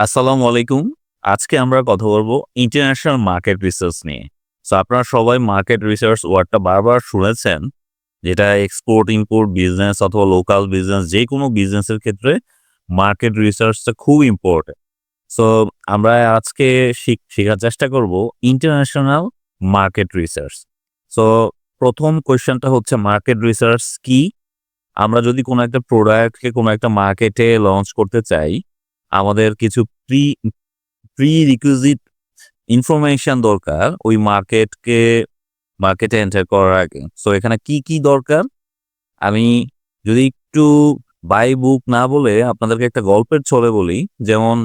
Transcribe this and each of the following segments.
আসসালামু আলাইকুম। আজকে আমরা কথা বলব ইন্টারন্যাশনাল মার্কেট রিসার্চ নিয়ে। সো আপনারা সবাই মার্কেট রিসার্চ ওয়ার্ডটা বারবার শুনেছেন, যেটা এক্সপোর্ট ইম্পোর্ট বিজনেস অথবা লোকাল বিজনেস যে কোনো বিজনেসের ক্ষেত্রে মার্কেট রিসার্চটা খুব ইম্পর্টেন্ট সো আমরা আজকে শিখ- শেখার চেষ্টা করব ইন্টারন্যাশনাল মার্কেট রিসার্চ সো প্রথম কোয়েশ্চেনটা হচ্ছে মার্কেট রিসার্চ কি? আমরা যদি কোনো একটা প্রোডাক্টকে কোনো একটা মার্কেটে লঞ্চ করতে চাই আমাদের কিছু প্রি প্রি রিকুইজিট ইনফরমেশন দরকার ওই মার্কেটকে মার্কেটে এন্টার করার আগে। সো এখানে কি কি দরকার? আমি যদি একটু বাই বুক না বলে আপনাদেরকে একটা গল্পের ছলে বলি, যেমন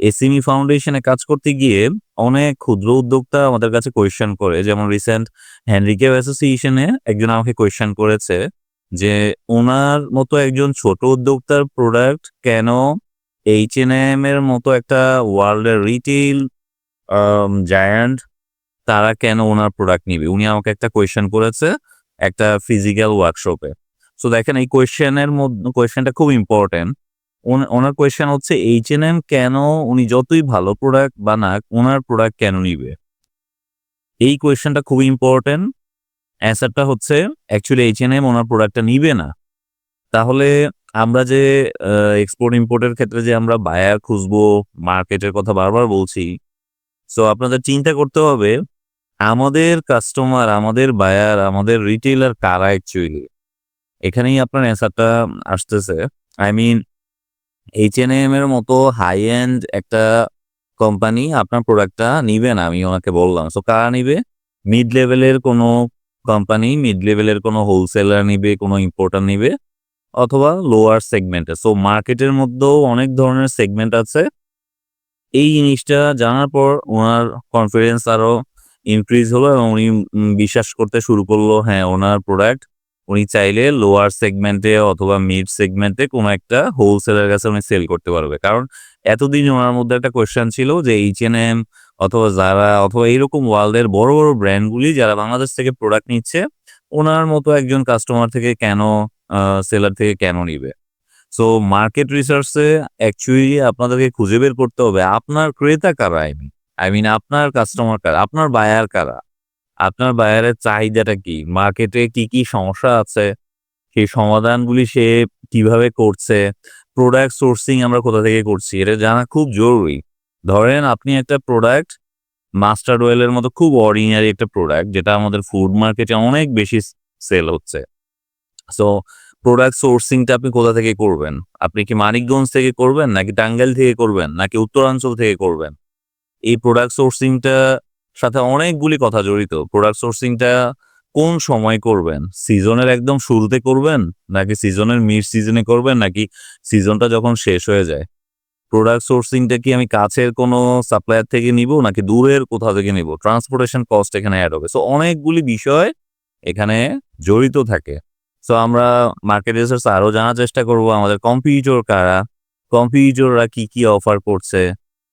এসিমি ফাউন্ডেশনে কাজ করতে গিয়ে অনেক ক্ষুদ্র উদ্যোক্তা আমাদের কাছে কোয়েশ্চেন করে। যেমন রিসেন্ট হ্যান্ডিক্যাপ অ্যাসোসিয়েশনে একজন আমাকে কোয়েশ্চেন করেছে যে, ওনার মতো একজন ছোট উদ্যোক্তার প্রোডাক্ট কেন এইচ এন এম এর মতো একটা ওয়ার্ল্ডের রিটেল জায়ান্ট তারা কেন ওনার প্রোডাক্ট নিবে? উনি আমাকে একটা কোয়েশ্চেন করেছে একটা ফিজিক্যাল ওয়ার্কশপে সো দেখেন এই কোয়েশ্চেনের মধ্যে কোয়েশ্চেনটা খুব ইম্পর্টেন্ট ওনার কোয়েশ্চেন হচ্ছে এইচ এন এম কেন উনি যতই ভালো প্রোডাক্ট বানাক, ওনার প্রোডাক্ট কেন নিবে? এই কোয়েশ্চেনটা খুব ইম্পর্টেন্ট অ্যান্সারটা হচ্ছে অ্যাকচুয়ালি এইচ এন এম ওনার প্রোডাক্টটা নিবে না। তাহলে আমরা যে এক্সপোর্ট ইম্পোর্টের ক্ষেত্রে যে আমরা বায়ার খুঁজবো মার্কেটের কথা বারবার বলছি সো আপনাদের চিন্তা করতে হবে, আমাদের কাস্টমার আমাদের বায়ার আমাদের রিটেলার কারা অ্যাকচুয়ালি এখানেই আপনার অ্যান্সারটা আসতেছে। I mean H N M এর মতো হাই এন্ড একটা কোম্পানি আপনার প্রোডাক্টটা নিবে না, আমি ওনাকে বললাম। সো কারা নিবে? মিড লেভেলের কোনো কোম্পানি মিড লেভেলের কোনো হোলসেলার নিবে, কোনো ইম্পোর্টার নিবে। অথবা লোয়ার সেগমেন্টে সো মার্কেটের মধ্যেও অনেক ধরনের সেগমেন্ট আছে। এই জিনিসটা জানার পর ওনার কনফিডেন্স আরও ইনক্রিজ হলো এবং উনি বিশ্বাস করতে শুরু করল হ্যাঁ ওনার প্রোডাক্ট উনি চাইলে লোয়ার সেগমেন্টে অথবা মিড সেগমেন্টে কোনো একটা হোলসেলের কাছে উনি সেল করতে পারবে। কারণ এতদিন ওনার মধ্যে একটা কোয়েশ্চেন ছিল যে এইচ এন এম অথবা যারা অথবা এইরকম ওয়ার্ল্ডের বড় বড় ব্র্যান্ডগুলি যারা বাংলাদেশ থেকে প্রোডাক্ট নিচ্ছে, ওনার মতো একজন কাস্টমার থেকে কেন সেলার থেকে কেন নিবে? সো মার্কেট রিসার্চে অ্যাকচুয়ালি আপনাদেরকে খুঁজে বের করতে হবে, আপনার ক্রেতা কারা? আই মিন আই মিন আপনার কাস্টমার কারা? আপনার বায়ার কারা? আপনার বায়ারের চাহিদাটা কি? মার্কেটে কি কি সমস্যা আছে? সেই সমাধানগুলি সে কীভাবে করছে? প্রোডাক্ট সোর্সিং আমরা কোথা থেকে করছি? এটা জানা খুব জরুরি। ধরেন আপনি একটা প্রোডাক্ট মাস্টার্ড অয়েলের মতো খুব অর্ডিনারি একটা প্রোডাক্ট যেটা আমাদের ফুড মার্কেটে অনেক বেশি সেল হচ্ছে। সো প্রোডাক্ট সোর্সিংটা আপনি কোথা থেকে করবেন? আপনি কি মানিকগঞ্জ থেকে করবেন, নাকি টাঙ্গাইল থেকে করবেন, নাকি উত্তরাঞ্চল থেকে করবেন? এই প্রোডাক্ট সোর্সিংটা সাথে অনেকগুলি কথা জড়িত। প্রোডাক্ট সোর্সিংটা কোন সময় করবেন? সিজনের একদম শুরুতে করবেন, নাকি সিজনের মিড সিজনে করবেন, নাকি সিজনটা যখন শেষ হয়ে যায়? প্রোডাক্ট সোর্সিংটা কি আমি কাছের কোনো সাপ্লায়ার থেকে নিব, নাকি দূরের কোথাও থেকে নিব? ট্রান্সপোর্টেশন কস্ট এখানে অ্যাড হবে। সো অনেকগুলি বিষয় এখানে জড়িত থাকে। সো আমরা মার্কেট রিসার্চ আরও জানার চেষ্টা করব, আমাদের কম্পিউটার কারা কম্পিউটাররা কি কি অফার করছে,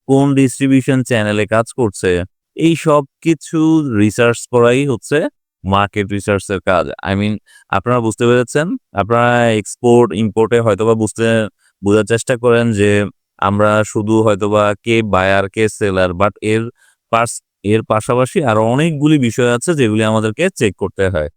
কোন ডিস্ট্রিবিউশন চ্যানেলে কাজ করছে, এই সব কিছু রিসার্চ করাই হচ্ছে মার্কেট রিসার্চের কাজ। আই মিন আপনারা বুঝতে পেরেছেন? আপনারা এক্সপোর্ট ইম্পোর্টে হয়তোবা বুঝতে, বোঝার চেষ্টা করেন যে আমরা শুধু হয়তোবা কে বায়ার কে সেলার বাট এর পাশ, এর পাশাপাশি আরও অনেকগুলি বিষয় আছে যেগুলি আমাদেরকে চেক করতে হয়।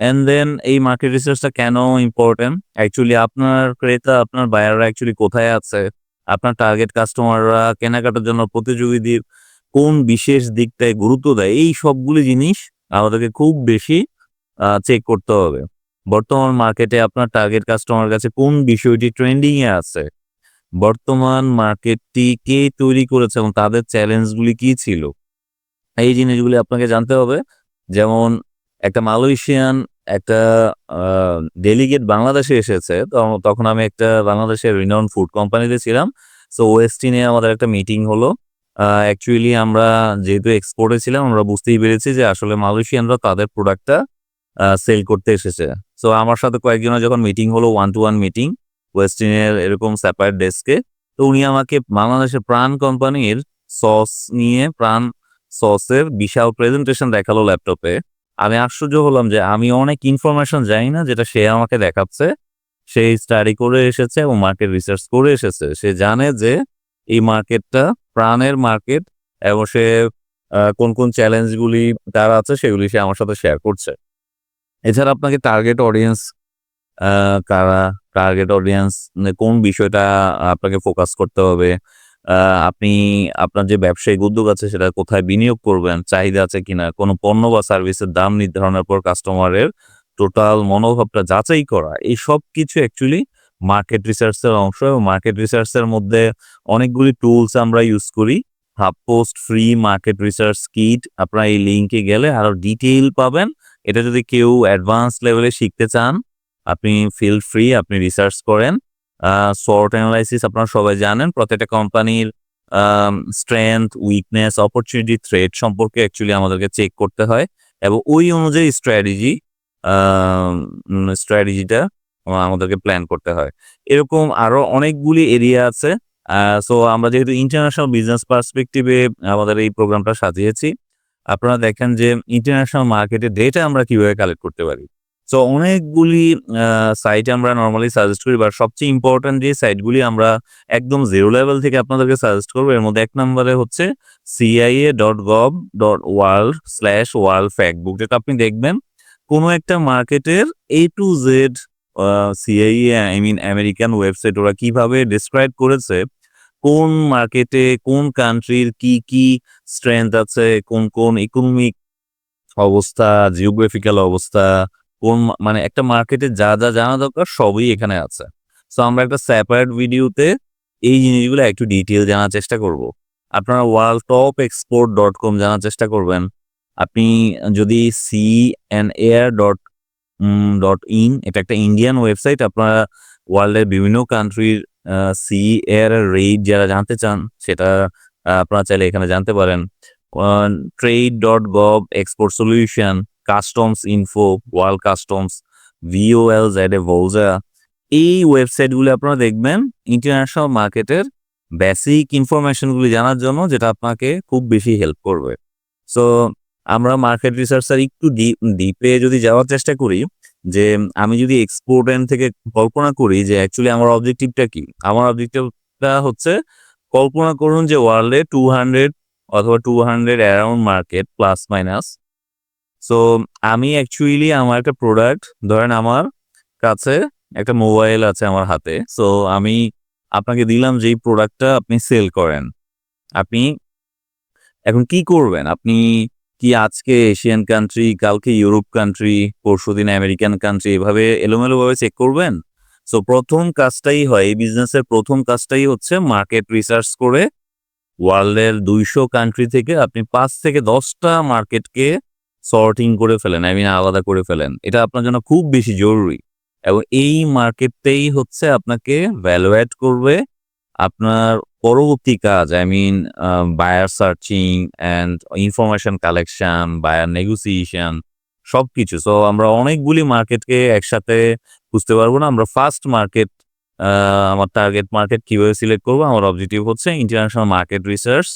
এন্ড দেন এই মার্কেট রিসার্চটা কেন ইম্পর্টেন্ট অ্যাকচুয়ালি আপনার ক্রেতা, আপনার বায়াররা অ্যাকচুয়ালি কোথায় আছে? আপনার টার্গেট কাস্টমাররা কেনাকাটার জন্য প্রতিযোগীদের কোন বিশেষ দিকটায় গুরুত্ব দেয়? এই সবগুলি জিনিস আমাদেরকে খুব বেশি চেক করতে হবে। বর্তমান মার্কেটে আপনার টার্গেট কাস্টমার কাছে কোন বিষয়টি ট্রেন্ডিং এ আছে? বর্তমান মার্কেটটি কে তৈরি করেছে এবং তাদের চ্যালেঞ্জগুলি কি ছিল? এই জিনিসগুলি আপনাকে জানতে হবে। যেমন একটা মালয়েশিয়ান একটা ডেলিগেট বাংলাদেশে এসেছে। তখন আমি একটা বাংলাদেশের রিনাউন ফুড কোম্পানিতে ছিলাম। সো ওয়েস্টিনে আমাদের একটা মিটিং হলো। অ্যাকচুয়ালি আমরা যেহেতু এক্সপোর্টে ছিলাম, আমরা বুঝতেই পেরেছি যে আসলে মালয়েশিয়ানরা তাদের প্রোডাক্টটা সেল করতে এসেছে। সো আমার সাথে কয়েকজনের যখন মিটিং হলো ওয়ান টু ওয়ান মিটিং ওয়েস্টিনের এরকম সেপারেট ডেস্কে তো উনি আমাকে বাংলাদেশের প্রাণ কোম্পানির সস নিয়ে, প্রাণ সসের বিশাল প্রেজেন্টেশন দেখাল ল্যাপটপে আমি আশ্চর্য হলাম যে আমি অনেক ইনফরমেশন জানি না যেটা সে আমাকে দেখাচ্ছে। সে স্টাডি করে এসেছে এবং মার্কেট রিসার্চ করে এসেছে। সে জানে যে এই মার্কেটটা প্রাণের মার্কেট এবং সে কোন কোন চ্যালেঞ্জগুলি তার আছে সেগুলি সে আমার সাথে শেয়ার করছে। এছাড়া আপনাকে টার্গেট অডিয়েন্স কারা টার্গেট অডিয়েন্স কোন বিষয়টা আপনাকে ফোকাস করতে হবে আপনি আপনার যে ব্যবসায়িক উদ্যোগ আছে সেটা কোথায় বিনিয়োগ করবেন, চাহিদা আছে কিনা, কোনো পণ্য বা সার্ভিসের দাম নির্ধারণের পর কাস্টমারের টোটাল মনোভাবটা যাচাই করা, এই সব কিছু অ্যাকচুয়ালি মার্কেট রিসার্চের অংশ এবং মার্কেট রিসার্চের মধ্যে অনেকগুলি টুলস আমরা ইউজ করি। Half post free market research kit আপনারা এই লিঙ্কে গেলে আরও ডিটেইল পাবেন। এটা যদি কেউ অ্যাডভান্স লেভেলে শিখতে চান, আপনি ফিল ফ্রি আপনি রিসার্চ করেন। শর্ট অ্যানালাইসিস আপনারা সবাই জানেন। প্রত্যেকটা কোম্পানির স্ট্রেংথ উইকনেস অপরচুনিটি থ্রেড সম্পর্কে অ্যাকচুয়ালি আমাদেরকে চেক করতে হয়। এবং ওই অনুযায়ী স্ট্র্যাটেজি স্ট্র্যাটেজিটা আমাদেরকে প্ল্যান করতে হয়। এরকম আরও অনেকগুলি এরিয়া আছে। সো আমরা যেহেতু ইন্টারন্যাশনাল বিজনেস পার্সপেক্টিভে আমাদের এই প্রোগ্রামটা সাজিয়েছি, আপনারা দেখেন যে ইন্টারন্যাশনাল মার্কেটে ডেটা আমরা কীভাবে কালেক্ট করতে পারি। সো অনেকগুলি সাইট আমরা নর্মালি সাজেস্ট করি বা সবচেয়ে ইম্পর্টেন্ট যে সাইটগুলি আমরা একদম জিরো লেভেল থেকে আপনাদেরকে সাজেস্ট করব, এর মধ্যে এক নম্বরে হচ্ছে CIA dot gov dot world slash world factbook যেটা আপনি দেখবেন, কোনো একটা মার্কেটের A to Z CIA I mean American website ওরা কীভাবে ডিসক্রাইব করেছে, কোন মার্কেটে কোন কান্ট্রির কি কি স্ট্রেংথ আছে, কোন কোন ইকোনমিক অবস্থা জিওগ্রাফিক্যাল অবস্থা কোন মানে একটা মার্কেটে যা যা জানা দরকার সবই এখানে আছে। সো আমরা একটা সেপারেট ভিডিওতে এই জিনিসগুলো একটু ডিটেল জানার চেষ্টা করব। আপনারা world top export dot com জানার চেষ্টা করবেন। আপনি যদি C N air dot dot in এটা একটা ইন্ডিয়ান ওয়েবসাইট আপনারা ওয়ার্ল্ডের বিভিন্ন কান্ট্রির সি এয়ার রেট যারা জানতে চান, সেটা আপনারা চাইলে এখানে জানতে পারেন। Trade dot gov export solution customs info world customs V Z L Z A ওয়েবসাইটগুলো আপনারা দেখবেন ইন্টারন্যাশনাল মার্কেটের বেসিক ইনফরমেশনগুলি জানার জন্য, যেটা আপনাকে খুব বেশি হেল্প করবে। সো আমরা মার্কেট রিসার্চার একটু ডিপে যদি যাওয়ার চেষ্টা করি, যে আমি যদি এক্সপোর্ট এন্ড থেকে কল্পনা করি যে অ্যাকচুয়ালি আমার অবজেক্টিভটা কি? আমার অবজেক্টিভটা হচ্ছে কল্পনা করুন যে ওয়ার্ল্ডে টু হান্ড্রেড অথবা two hundred around market plus minus so আমি অ্যাকচুয়ালি আমার একটা প্রোডাক্ট ধরেন আমার কাছে একটা মোবাইল আছে আমার হাতে। সো আমি আপনাকে দিলাম যেই প্রোডাক্টটা আপনি সেল করেন। আপনি এখন কি করবেন? আপনি কি আজকে এশিয়ান কান্ট্রি কালকে ইউরোপ কান্ট্রি পরশুদিন আমেরিকান কান্ট্রি এভাবে এলোমেলোভাবে চেক করবেন? সো প্রথম কাজটাই হয়, এই বিজনেসের প্রথম কাজটাই হচ্ছে মার্কেট রিসার্চ করে ওয়ার্ল্ডের দুইশো কান্ট্রি থেকে আপনি পাঁচ থেকে দশটা মার্কেটকে সর্টিং করে ফেলেন আই মিন আলাদা করে ফেলেন। এটা আপনার জন্য খুব বেশি জরুরি। এবং এই মার্কেটটাই হচ্ছে আপনাকে ভ্যালুয়েট করবে আপনার পরবর্তী কাজ I mean buyer searching and information collection buyer negotiation সবকিছু। সো আমরা অনেকগুলি মার্কেটকে একসাথে বুঝতে পারব না। আমরা ফার্স্ট মার্কেট আমার টার্গেট মার্কেট কীভাবে সিলেক্ট করব? আমার অবজেক্টিভ হচ্ছে ইন্টারন্যাশনাল মার্কেট রিসার্চ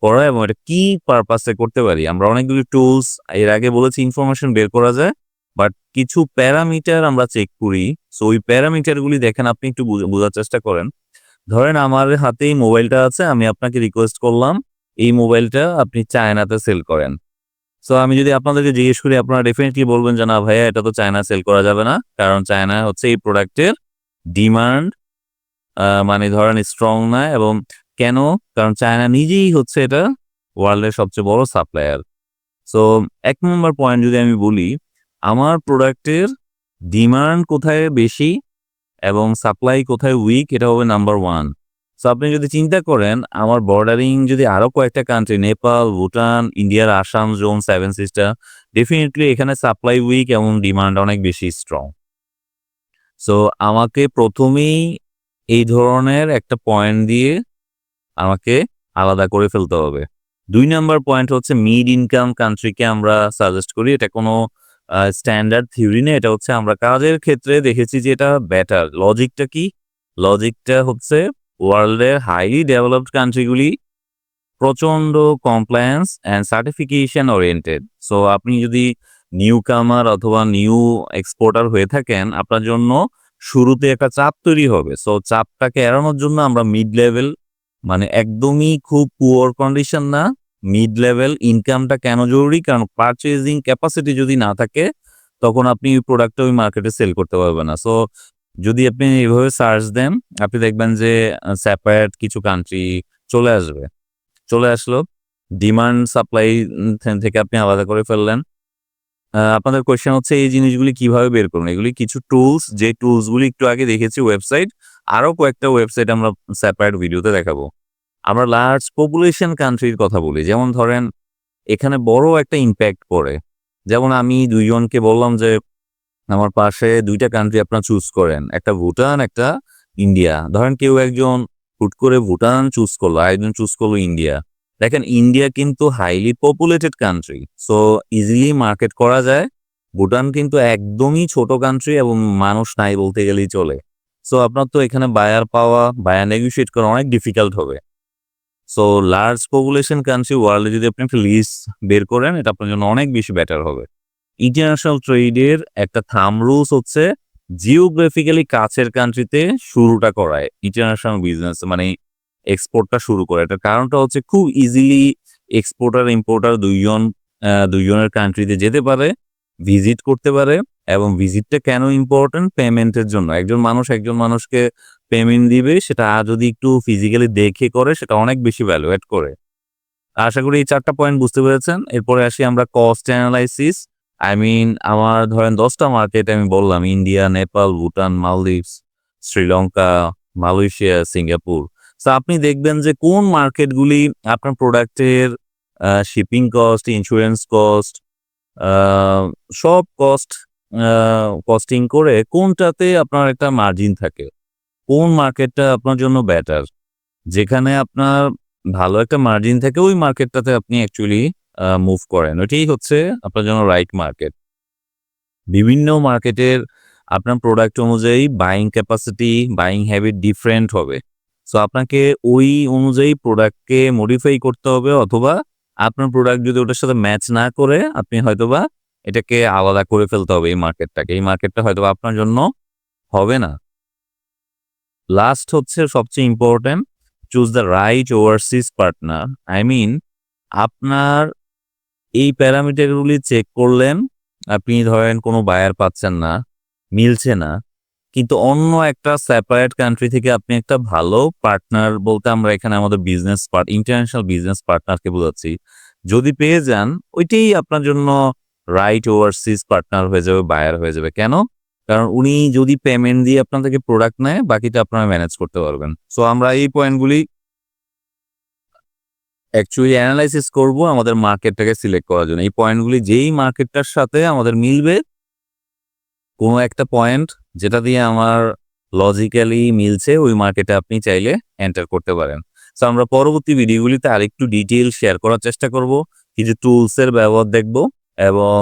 করা এবং এটা কি পারপাসে করতে পারি? আমরা অনেকগুলি টুলস এর আগে বলেছি ইনফরমেশন বের করা যায় বাট কিছু প্যারামিটার আমরা চেক করি। সো ওই প্যারামিটারগুলি দেখেন, আপনি একটু বুঝ- বোঝার চেষ্টা করেন। ধরেন, আমার হাতে এই মোবাইলটা আছে, আমি আপনাকে রিকোয়েস্ট করলাম, এই মোবাইলটা আপনি চায়নাতে সেল করেন। সো আমি যদি আপনাদেরকে জিজ্ঞেস করি, আপনারা ডেফিনেটলি বলবেন যে, না ভাইয়া, এটা তো চায়না সেল করা যাবে না। কারণ চায়না হচ্ছে এই প্রোডাক্টের ডিমান্ড মানে ধরেন স্ট্রং না এবং কেন? কারণ চায়না নিজেই হচ্ছে এটা ওয়ার্ল্ডের সবচেয়ে বড় সাপ্লায়ার। সো এক নম্বর পয়েন্ট যদি আমি বলি, আমার প্রোডাক্টের ডিমান্ড কোথায় বেশি এবং সাপ্লাই কোথায় উইক এটা হবে নাম্বার ওয়ান সো আপনি যদি চিন্তা করেন, আমার বর্ডারিং যদি আরও কয়েকটা কান্ট্রি নেপাল ভুটান ইন্ডিয়ার Assam zone seven sister definitely এখানে সাপ্লাই উইক এবং ডিমান্ড অনেক বেশি স্ট্রং সো আমাকে প্রথমেই এই ধরনের একটা পয়েন্ট দিয়ে আমাকে আলাদা করে ফেলতে হবে। দুই নাম্বার পয়েন্ট হচ্ছে মিড ইনকাম কান্ট্রিকে আমরা সাজেস্ট করি। এটা কোনো স্ট্যান্ডার্ড থিওরি না এটা হচ্ছে আমরা কাজের ক্ষেত্রে দেখেছি যে এটা বেটার লজিকটা কি? লজিকটা হচ্ছে ওয়ার্ল্ডের হাইলি ডেভেলপড কান্ট্রিগুলি প্রচণ্ড compliance and certification oriented so আপনি যদি নিউ কামার অথবা নিউ এক্সপোর্টার হয়ে থাকেন, আপনার জন্য শুরুতে একটা চাপ তৈরি হবে। সো চাপটাকে এড়ানোর জন্য আমরা মিড লেভেল মানে একদমই খুব পুয়ার কন্ডিশন না মিড লেভেল ইনকামটা কেন জরুরি? কারণ পারচেজিং ক্যাপাসিটি যদি না থাকে, তখন আপনি ওই প্রোডাক্টটা ওই মার্কেটে সেল করতে পারবেন না। সো যদি আপনি এইভাবে সার্চ দেন, আপনি দেখবেন যে সেপারেট কিছু কান্ট্রি চলে আসবে। চলে আসলো ডিমান্ড সাপ্লাই থেকে আপনি আলাদা করে ফেললেন। আপনাদের কোয়েশ্চেন হচ্ছে এই জিনিসগুলি কীভাবে বের করুন? এগুলি কিছু টুলস যে টুলসগুলি একটু আগে দেখেছি ওয়েবসাইট আরও কয়েকটা ওয়েবসাইট আমরা সেপারেট ভিডিওতে দেখাবো। আমরা লার্জ পপুলেশন কান্ট্রির কথা বলি। যেমন ধরেন, এখানে বড় একটা ইম্প্যাক্ট পড়ে। যেমন আমি দুইজনকে বললাম যে, আমার পাশে দুইটা কান্ট্রি আপনার চুজ করেন। একটা ভুটান, একটা ইন্ডিয়া। ধরেন কেউ একজন হুট করে ভুটান চুজ করল, আরেকজন চুজ করল ইন্ডিয়া। দেখেন, ইন্ডিয়া কিন্তু highly populated country so easily market করা যায়। ভুটান কিন্তু একদমই ছোট কান্ট্রি এবং মানুষ নাই বলতে গেলেই চলে। সো আপনার তো এখানে বায়ার পাওয়া বায়ার নেগোশিয়েট করা অনেক ডিফিকাল্ট হবে। সো লার্জ পপুলেশন কান্ট্রি ওয়ার্ল্ডে যদি আপনি একটা লিস্ট বের করেন, এটা আপনার জন্য অনেক বেশি বেটার হবে। ইন্টারন্যাশনাল ট্রেডের একটা থাম রুলস হচ্ছে জিওগ্রাফিক্যালি কাছের কান্ট্রিতে শুরুটা করায় ইন্টারন্যাশনাল বিজনেস মানে এক্সপোর্টটা শুরু করে। এটার কারণটা হচ্ছে খুব ইজিলি এক্সপোর্টার ইম্পোর্টার দুইজন দুইজনের কান্ট্রিতে যেতে পারে ভিজিট করতে পারে, এবং ভিজিটটা কেন ইম্পর্টেন্ট পেমেন্টের জন্য। একজন মানুষ একজন মানুষকে পেমেন্ট দিবে, সেটা যদি একটু ফিজিক্যালি দেখে করে, সেটা অনেক বেশি ভ্যালু অ্যাড করে। আশা করি এই চারটা পয়েন্ট বুঝতে পেরেছেন। এরপরে আসি আমরা কস্ট অ্যানালাইসিস আই মিন আমার ধরেন দশটা মার্কেট আমি বললাম India Nepal Bhutan Maldives Sri Lanka Malaysia Singapore তো আপনি দেখবেন যে কোন মার্কেটগুলি আপনার প্রোডাক্টের শিপিং কস্ট ইন্স্যুরেন্স কস্ট সব কস্ট কস্টিং করে কোনটাতে আপনার একটা মার্জিন থাকে। কোন মার্কেটটা আপনার জন্য বেটার যেখানে আপনার ভালো একটা মার্জিন থাকে, ওই মার্কেটটাতে আপনি অ্যাকচুয়ালি মুভ করেন। ওইটাই হচ্ছে আপনার জন্য রাইট মার্কেট বিভিন্ন মার্কেটের আপনার প্রোডাক্ট অনুযায়ী buying capacity buying habit different হবে। সো আপনাকে ওই অনুযায়ী প্রোডাক্টকে মডিফাই করতে হবে, অথবা আপনার প্রোডাক্ট যদি ওটার সাথে ম্যাচ না করে, আপনি হয়তোবা এটাকে আলাদা করে ফেলতে হবে এই মার্কেটটাকে এই মার্কেটটা হয়তোবা আপনার জন্য হবে না। লাস্ট হচ্ছে সবচেয়ে important choose the right overseas partner I mean আপনার এই প্যারামিটারগুলি চেক করলেন, আপনি ধরেন কোনো বায়ার পাচ্ছেন না, মিলছে না, কিন্তু অন্য একটা সেপারেট কান্ট্রি থেকে আপনি একটা ভালো পার্টনার বলতে আমরা এখানে আমাদের বিজনেস পার্ট ইন্টারন্যাশনাল বিজনেস পার্টনারকে বোঝাচ্ছি। যদি পেয়ে যান, ওইটাই আপনার জন্য রাইট ওভারসিজ পার্টনার হয়ে যাবে বায়ার হয়ে যাবে। কেন? কারণ উনি যদি পেমেন্ট দিয়ে আপনার থেকে প্রোডাক্ট নেয়, বাকিটা আপনারা ম্যানেজ করতে পারবেন। সো আমরা এই পয়েন্টগুলি অ্যাকচুয়ালি অ্যানালাইসিস করব আমাদের মার্কেটটাকে সিলেক্ট করার জন্য। এই পয়েন্টগুলি যেই মার্কেটটার সাথে আমাদের মিলবে, কোনো একটা পয়েন্ট যেটা দিয়ে আমার লজিক্যালি মিলছে, ওই মার্কেটে আপনি চাইলে এন্টার করতে পারেন। সো আমরা পরবর্তী ভিডিওগুলিতে আরেকটু ডিটেল শেয়ার করার চেষ্টা করব। কিছু টুলসের ব্যবহার দেখব এবং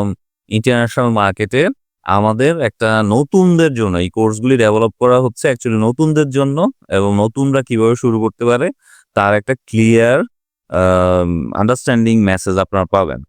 ইন্টারন্যাশনাল মার্কেটে আমাদের একটা নতুনদের জন্য, এই কোর্সগুলি ডেভেলপ করা হচ্ছে অ্যাকচুয়ালি নতুনদের জন্য এবং নতুনরা কীভাবে শুরু করতে পারে, তার একটা ক্লিয়ার আন্ডারস্ট্যান্ডিং মেসেজ আপনারা পাবেন।